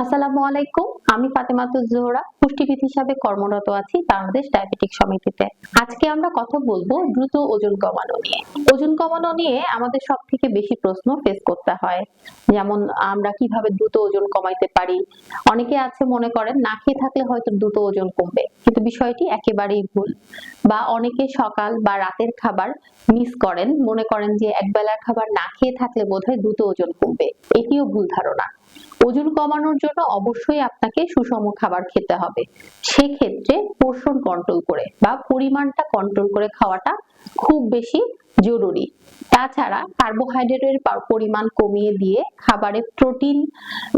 আসসালামু আলাইকুম। আমি ফাতেমাতুজ জোহরা, পুষ্টিবিদ হিসাবে কর্মরত আছি বাংলাদেশ ডায়াবেটিক সমিতিতে। আজকে আমরা কথা বলব দ্রুত ওজন কমানো নিয়ে। ওজন কমানো নিয়ে আমাদের সব থেকে বেশি প্রশ্ন ফেস করতে হয়। যেমন, আমরা কীভাবে দ্রুত ওজন কমাইতে পারি? অনেকে আছে মনে করেন, না খেয়ে থাকলে হয়তো দ্রুত ওজন কমবে। কিন্তু বিষয়টি একেবারেই ভুল। বা অনেকে সকাল বা রাতের খাবার মিস করেন। মনে করেন যে, একবেলার খাবার না খেয়ে থাকলে বোধহয় দ্রুত ওজন কমবে। এটিও ভুল ধারণা। ওজন কমানোর জন্য অবশ্যই আপনাকে সুষম খাবার খেতে হবে। সেক্ষেত্রে পোর্শন কন্ট্রোল করে বা পরিমাণটা কন্ট্রোল করে খাওয়াটা খুব বেশি জরুরি। তাছাড়া কার্বোহাইড্রেটের পরিমাণ কমিয়ে দিয়ে খাবারে প্রোটিন,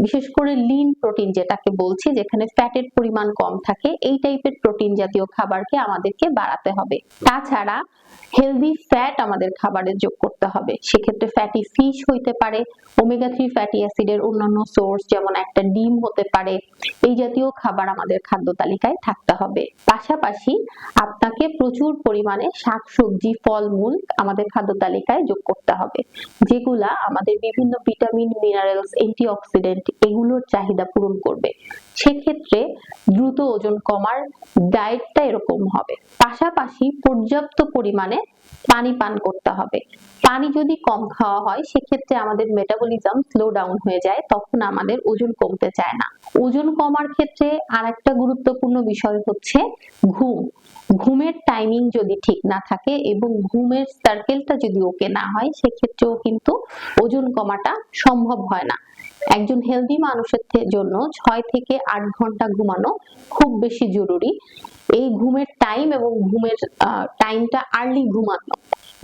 বিশেষ করে লিন প্রোটিন যেটাকে বলছি, যেখানে ফ্যাটের পরিমাণ কম থাকে, এই টাইপের প্রোটিন জাতীয় খাবারকে আমাদেরকে বাড়াতে হবে। তাছাড়া হেলদি ফ্যাট আমাদের খাবারে যোগ করতে হবে। সেক্ষেত্রে ফ্যাটি ফিশ হইতে পারে, ওমেগা থ্রি ফ্যাটি অ্যাসিডের অন্যান্য সোর্স যেমন একটা ডিম হতে পারে, এই জাতীয় খাবার আমাদের খাদ্য তালিকায় থাকতে হবে। পাশাপাশি আপনাকে প্রচুর পরিমাণে শাকসবজি, ফলমূল আমাদের খাদ্য তালিকায় যোগ করতে হবে। যেগুলা আমাদের বিভিন্ন ভিটামিন, মিনারেলস, অ্যান্টিঅক্সিডেন্ট এগুলোর চাহিদা পূরণ করবে। সেক্ষেত্রে দ্রুত ওজন কমার ডায়েটটা এরকম হবে। পাশাপাশি পর্যাপ্ত পরিমাণে পানি পান করতে হবে। পানি যদি কম খাওয়া হয়, সেক্ষেত্রে আমাদের মেটাবলিজম স্লো ডাউন হয়ে যায়, তখন আমাদের ওজন কমতে চায় না। ওজন কমার ক্ষেত্রে আরেকটা গুরুত্বপূর্ণ বিষয় হচ্ছে ঘুম। ঘুমের টাইমিং যদি ঠিক না থাকে এবং ঘুমের সার্কেলটা যদি ওকে না হয়, সেক্ষেত্রেও কিন্তু ওজন কমাটা সম্ভব হয় না। একজন হেলদি মানুষের জন্য ছয় থেকে আট ঘণ্টা ঘুমানো খুব বেশি জরুরি। এই ঘুমের টাইম এবং ঘুমের টাইমটা আর্লি ঘুমানো।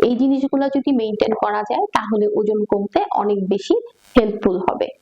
এই জিনিসগুলো যদি মেনটেন করা যায়, তাহলে ওজন কমতে অনেক বেশি হেল্পফুল হবে।